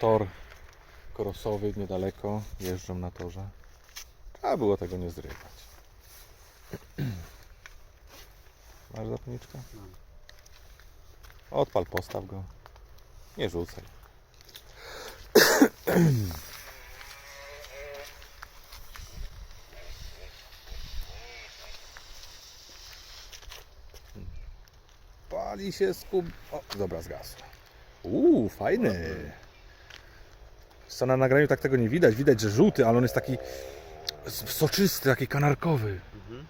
tor krosowy niedaleko. Jeżdżą na torze. Trzeba było tego nie zrywać. Masz zapalniczkę? Odpal, postaw go. Nie rzucaj. Pali się skub... O, dobra, zgasło. Uuu, fajny. Co na nagraniu tak tego nie widać. Widać, że żółty, ale on jest taki soczysty, taki kanarkowy. Ładny.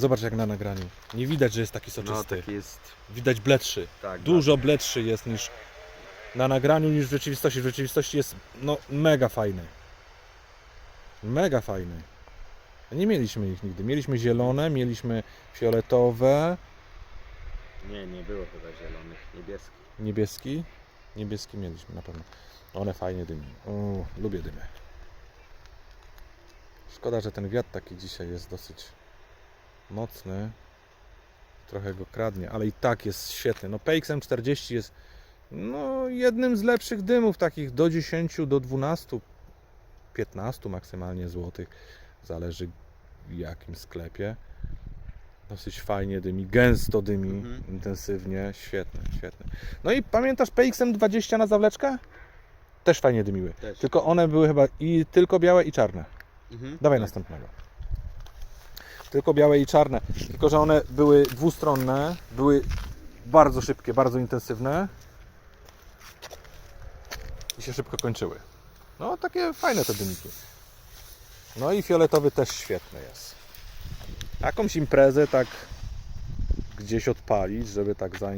Zobacz jak na nagraniu. Nie widać, że jest taki No soczysty. taki jest. Widać bledszy. Tak. Dużo bledszy jest niż na nagraniu niż w rzeczywistości. W rzeczywistości jest no mega fajny. Mega fajny. Nie mieliśmy ich nigdy. Mieliśmy zielone, mieliśmy fioletowe, Nie, nie było chyba zielonych, niebieskich. niebieski. Niebieski mieliśmy na pewno. One fajnie dymią. O, lubię dymy. Szkoda, że ten wiatr taki dzisiaj jest dosyć mocny. Trochę go kradnie, ale i tak jest świetny. No PXM 40 jest no, jednym z lepszych dymów, takich do 10, do 12, 15 maksymalnie złotych. Zależy w jakim sklepie. Dosyć fajnie dymi, gęsto dymi, Mhm. intensywnie, świetne, świetne. No i pamiętasz PXM 20 na zawleczkę? Też fajnie dymiły. Też. Tylko one były chyba i tylko białe i czarne. Mhm. Dawaj Tak. następnego. Tylko białe i czarne. Tylko, że one były dwustronne, były bardzo szybkie, bardzo intensywne i się szybko kończyły. No, takie fajne te dymiki. No i fioletowy też świetny jest. Jakąś imprezę tak gdzieś odpalić, żeby tak za...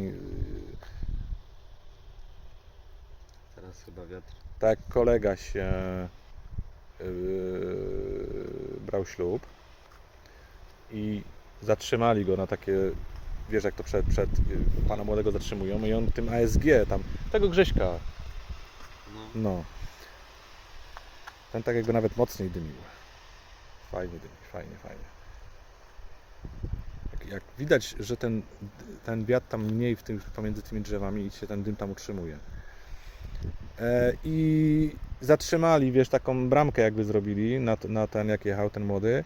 Teraz chyba wiatr. tak kolega się yy, brał ślub i zatrzymali go na takie, wiesz jak to przed, przed yy, pana młodego zatrzymują i on tym ASG tam, tego Grześka, No. no. Ten tak jakby nawet mocniej dymił. Fajnie dymi, fajnie, fajnie. Jak, jak widać, że ten, ten wiatr tam mniej w tym, pomiędzy tymi drzewami i się ten dym tam utrzymuje. E, I zatrzymali, wiesz, taką bramkę jakby zrobili na, na ten, jak jechał ten młody.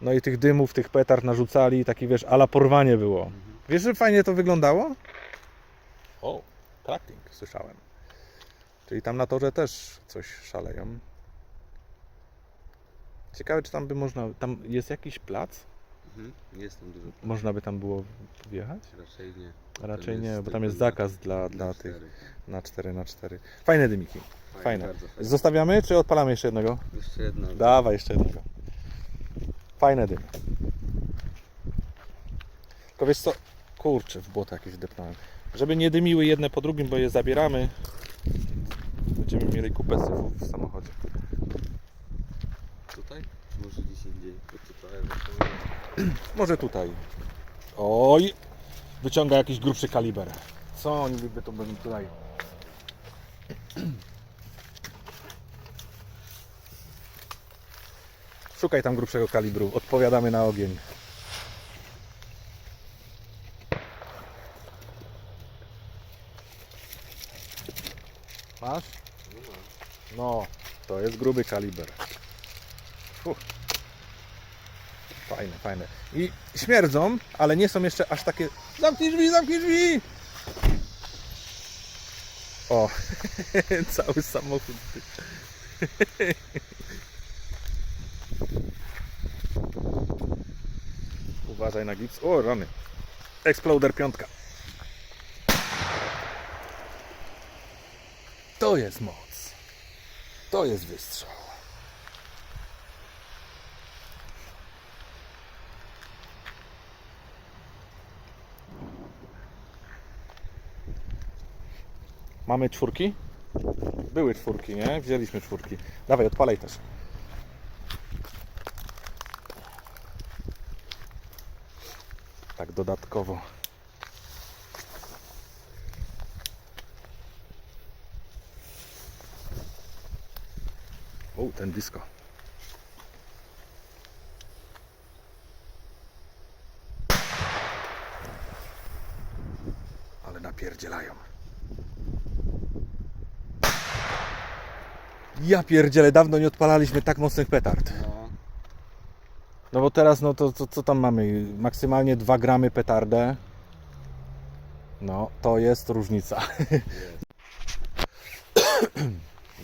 No i tych dymów, tych petard narzucali, taki wiesz, ala porwanie było. Mhm. Wiesz, że fajnie to wyglądało? O, tracking, słyszałem. Czyli tam na torze też coś szaleją. Ciekawe, czy tam by można. Tam jest jakiś plac? Mhm. Jest tam dużo. Można by tam było wjechać? Raczej nie. Raczej nie, bo tam jest zakaz dla, dla tych na 4 na 4 Fajne dymiki. Fajne. Bardzo fajne. Zostawiamy, czy odpalamy jeszcze jednego? Jeszcze jedno. Dawaj jeszcze jednego. Fajne dymy. Tylko wiesz co? Kurczę, w błoto jakieś wdepnąłem. Żeby nie dymiły jedne po drugim, bo je zabieramy. Będziemy mieli kupę syfów w samochodzie. Może gdzieś indziej. Może tutaj. Oj! Wyciąga jakiś grubszy kaliber. Co oni by to będą tutaj? Szukaj tam grubszego kalibru. Odpowiadamy na ogień. Masz? No, to jest gruby kaliber. Fuh. Fajne, fajne. I śmierdzą, ale nie są jeszcze aż takie. Zamknij drzwi, zamknij drzwi! O, cały samochód. Uważaj na gips. O, rany. Exploder piątka. To jest moc. To jest wystrzał. Mamy czwórki? Były czwórki, nie? Wzięliśmy czwórki. Dawaj, odpalaj też. Tak dodatkowo. O, ten disco. Ale napierdzielają. Ja pierdzielę, dawno nie odpalaliśmy tak mocnych petard. No. No bo teraz, no to, to co tam mamy? Maksymalnie 2 gramy petardę. No, to jest różnica.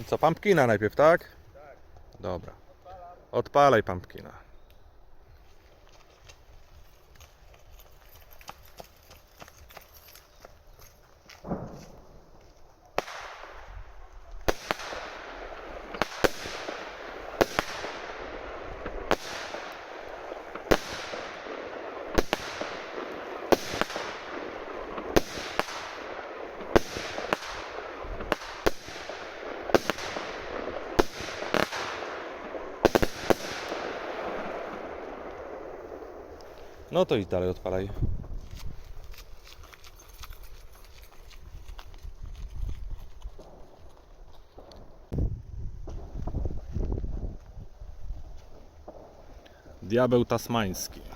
I co, pumpkina najpierw, tak? Tak. Dobra. Odpalaj pumpkina. No to i dalej odpalaj. Diabeł tasmański.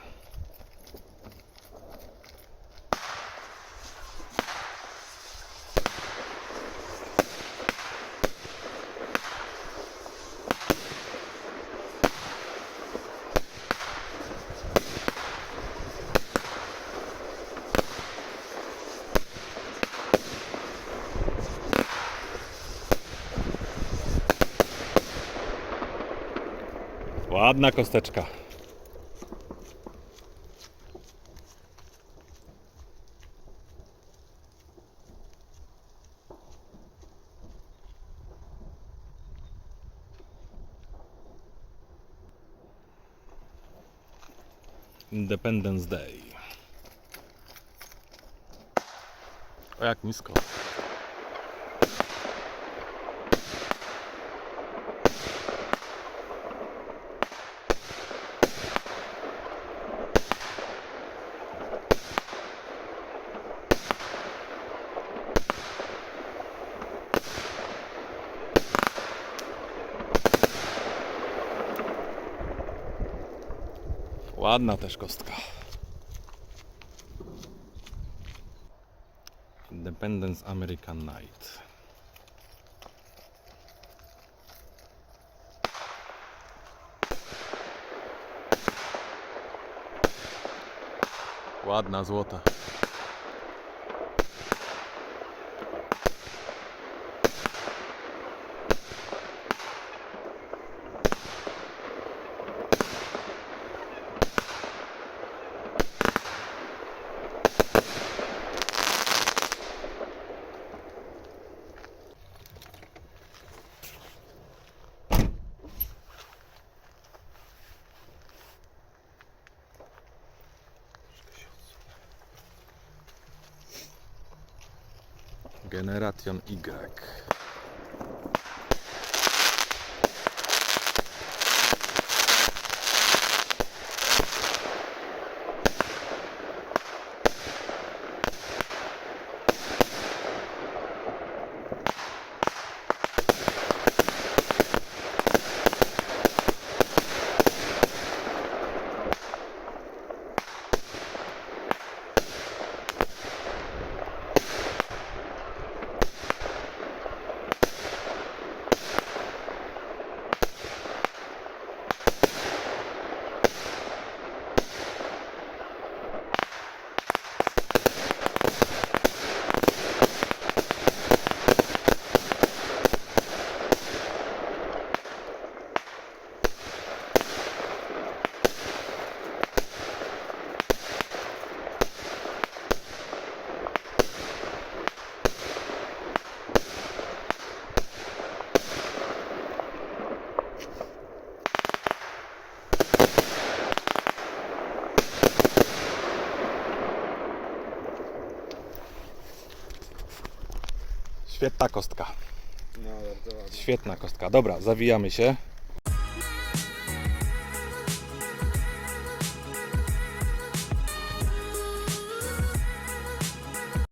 Ładna kosteczka. Independence Day. O jak nisko. Ładna też kostka. Independence American Night. Ładna złota. Generation Y. Świetna kostka. No, bardzo ładnie. Świetna kostka. Dobra, zawijamy się.